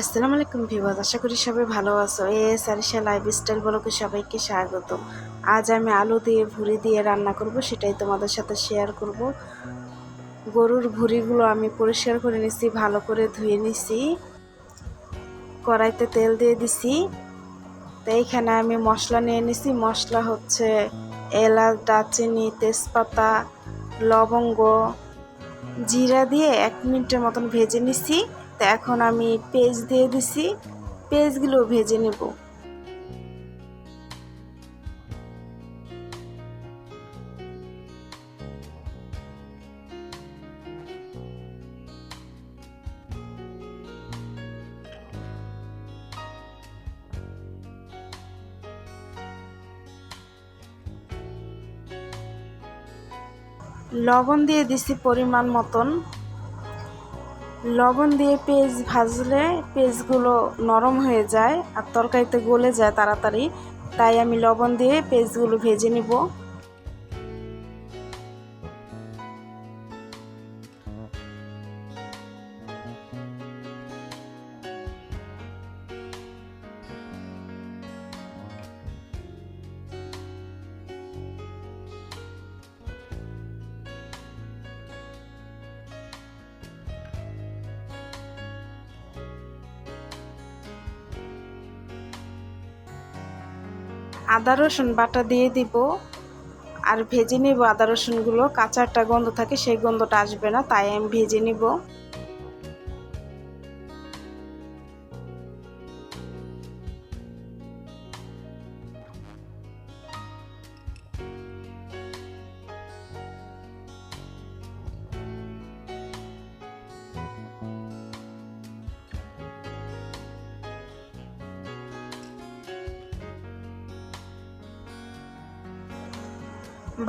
আসসালামু আলাইকুম ভিউয়ার্স, আশা করি সবাই ভালো আছো। এস আরিশা লাইফস্টাইল ব্লগে সবাইকে স্বাগত আজ আমি আলু দিয়ে ভুড়ি দিয়ে রান্না করব, সেটাই তোমাদের সাথে শেয়ার করব। গরুর ভুড়িগুলো আমি পরিষ্কার করে নিছি, ভালো করে ধুয়ে নিছি। কড়াইতে তেল দিয়ে দিছি। তো এইখানে আমি মশলা নিয়ে নিছি। মশলা হচ্ছে এলাচ, দারচিনি, তেজপাতা, লবঙ্গ, জিরা দিয়ে এক মিনিটের মতন ভেজে নিছি। তো এখন আমি পেঁয়াজ দিয়ে দিছি। পেঁয়াজগুলো ভেজে নেব। লবণ দিয়ে দিছি পরিমাণ মতন। লবণ দিয়ে পেঁয়াজ ভাজলে পেঁয়াজগুলো নরম হয়ে যায় আর তরকারিতে গলে যায় তাড়াতাড়ি। তাই আমি লবণ দিয়ে পেঁয়াজগুলো ভেজে নিব। আদা রসুন বাটা দিয়ে দিব। আর ভেজে নেব আদা রসুনগুলো। কাঁচা একটা গন্ধ থাকে, সেই গন্ধটা আসবে না, তাই আমি ভেজে নিব।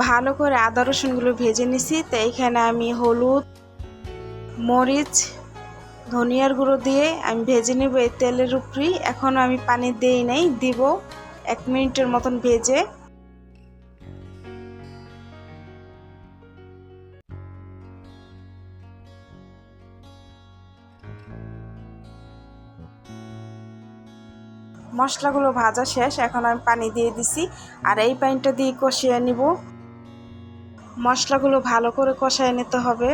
ভালো করে আদা রসুনগুলো ভেজে নিছি। তো এইখানে আমি হলুদ, মরিচ, ধনিয়ার গুঁড়ো দিয়ে আমি ভেজে নেব এই তেলের উপরেই এখন আমি পানি দিই নাই, দিব এক মিনিটের মতন ভেজে। মশলাগুলো ভাজা শেষ, এখন আমি পানি দিয়ে দিছি। আর এই পানিটা দিয়ে কষিয়ে নিব। মশলাগুলো ভালো করে কষায় নিতে হবে।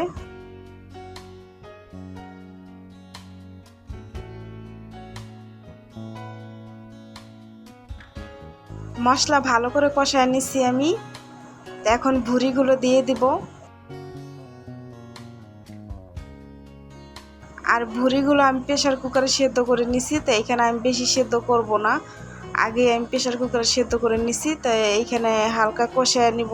মশলা ভালো করে কষায় নিচ্ছি আমি। এখন ভুড়িগুলো দিয়ে দিব। আর ভুড়িগুলো আমি প্রেশার কুকারে সেদ্ধ করে নিছি, তো এখানে আমি বেশি সেদ্ধ করব না। আগে আমি প্রেশার কুকারে সেদ্ধ করে নিছি, তো এইখানে হালকা কষায় নিব।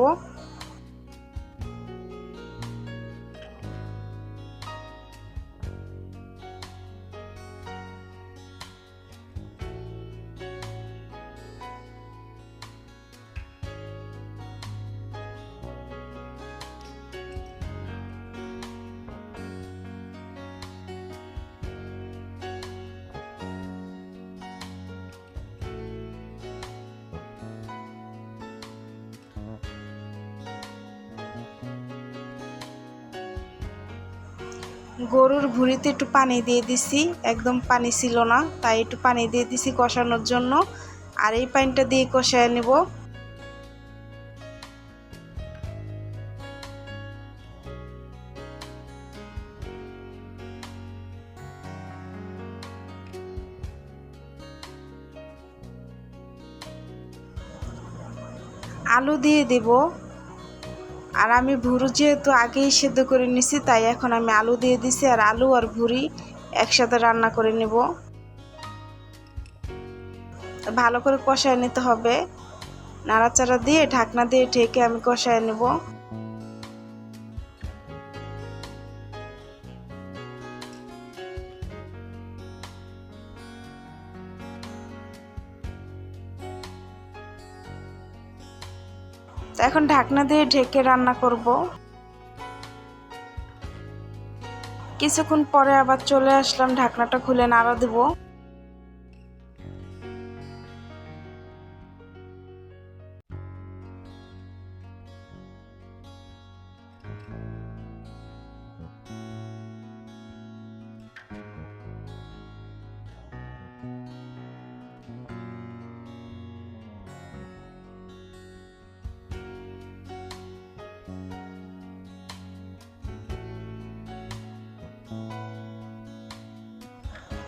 গরুর ভুঁড়িতে একটু পানি দিয়ে দিছি, একদম পানি ছিল না, তাই একটু পানি দিয়ে দিছি কষানোর জন্য, আর এই পানিটা দিয়ে কষায় নেব। আলু দিয়ে দেব। আর আমি ভুরু যেহেতু আগেই সেদ্ধ করে নিছি, তাই এখন আমি আলু দিয়ে দিছি আর আলু আর ভুড়ি একসাথে রান্না করে নেব। ভালো করে কষায় নিতে হবে। নাড়াচাড়া দিয়ে ঢাকনা দিয়ে ঢেকে আমি কষায় নেব। তো এখন ঢাকনা দিয়ে ঢেকে রান্না করব। কিছুক্ষণ পরে আবার চলে আসলাম, ঢাকনাটা খুলে নাড়া দেব।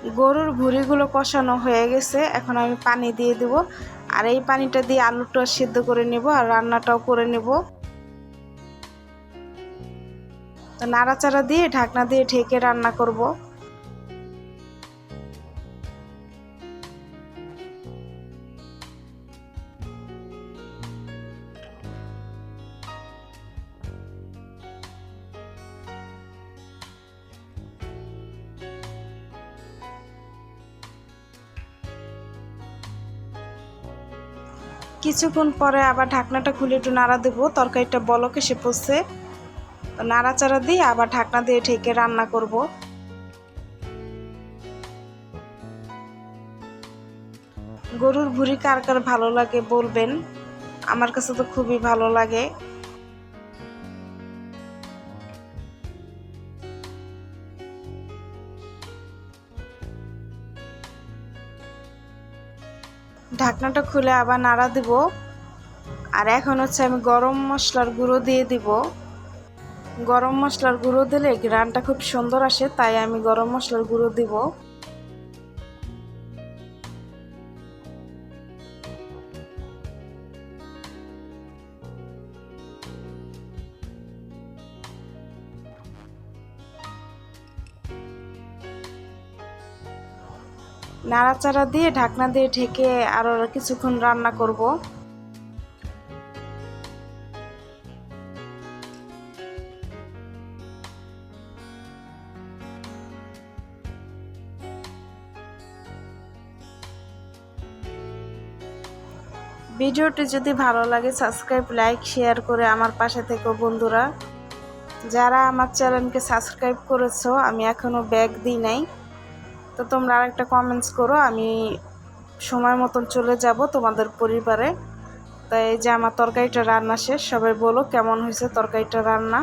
গরুর ভুঁড়িগুলো কষানো হয়ে গেছে। এখন আমি পানি দিয়ে দেব। আর এই পানিটা দিয়ে আলুটা সিদ্ধ করে নেব আর রান্নাটাও করে নেব। নাড়াচাড়া দিয়ে ঢাকনা দিয়ে ঢেকে রান্না করব। কিছুক্ষণ পরে আবার ঢাকনাটা খুলে একটু নাড়া দেবো, তরকারিটা বলক এসে পড়ছে। তো নাড়াচাড়া দিয়ে আবার ঢাকনা দিয়ে ঢেকে রান্না করব। গরুর ভুড়ি কার কার ভালো লাগে বলবেন? আমার কাছে তো খুবই ভালো লাগে। ঢাকনাটা খুলে আবার নাড়া দিব। আর এখন হচ্ছে আমি গরম মশলার গুঁড়ো দিয়ে দিব। গরম মশলার গুঁড়ো দিলে গ্রানটা খুব সুন্দর আসে, তাই আমি গরম মশলার গুঁড়ো দিব। নাড়াচাড়া দিয়ে ঢাকনা দিয়ে ঢেকে আরও কিছুক্ষণ রান্না করব। ভিডিওটি যদি ভালো লাগে সাবস্ক্রাইব লাইক শেয়ার করে আমার পাশে থেকো বন্ধুরা। যারা আমার চ্যানেলকে সাবস্ক্রাইব করেছ, আমি এখনও ব্যাগ দিই নাই। তো তোমরা আরেকটা কমেন্টস করো, আমি সময় মতন চলে যাব তোমাদের পরিবারে। তাই এই যে আমার তরকারিটা রান্না শেষ, সবাই বলো কেমন হয়েছে তরকারিটা রান্না?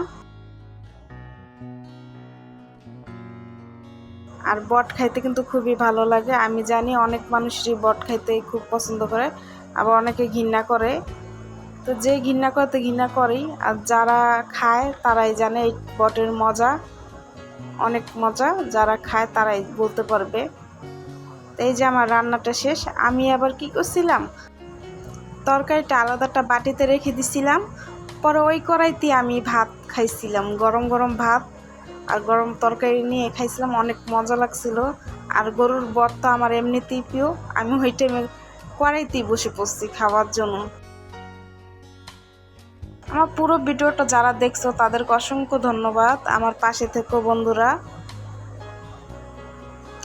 আর বট খাইতে কিন্তু খুবই ভালো লাগে। আমি জানি অনেক মানুষই বট খাইতে খুব পছন্দ করে, আবার অনেকে ঘৃণা করে। তো যে ঘৃণা করে, তো ঘৃণা করেই। আর যারা খায়, তারাই জানে এই বটের মজা। অনেক মজা, যারা খায় তারাই বলতে পারবে। এই যে আমার রান্নাটা শেষ, আমি আবার কি করছিলাম? তরকারিটা আলাদাটা বাটিতে রেখে দিছিলাম। পরে ওই কড়াইতে আমি ভাত খাইছিলাম, গরম গরম ভাত আর গরম তরকারি নিয়ে খাইছিলাম, অনেক মজা লাগছিল। আর গরুর বরটা আমার এমনিতেই প্রিয় আমি ওই টাইমে কড়াইতেই বসে পড়ছি খাওয়ার জন্য। আমার পুরো ভিডিওটা যারা দেখছ, তাদেরকে অসংখ্য ধন্যবাদ। আমার পাশে থেকো বন্ধুরা।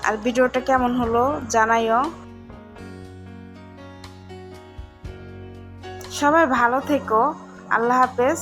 আর ভিডিওটা কেমন হলো জানাইও। সবাই ভালো থেকো। আল্লাহ হাফেজ।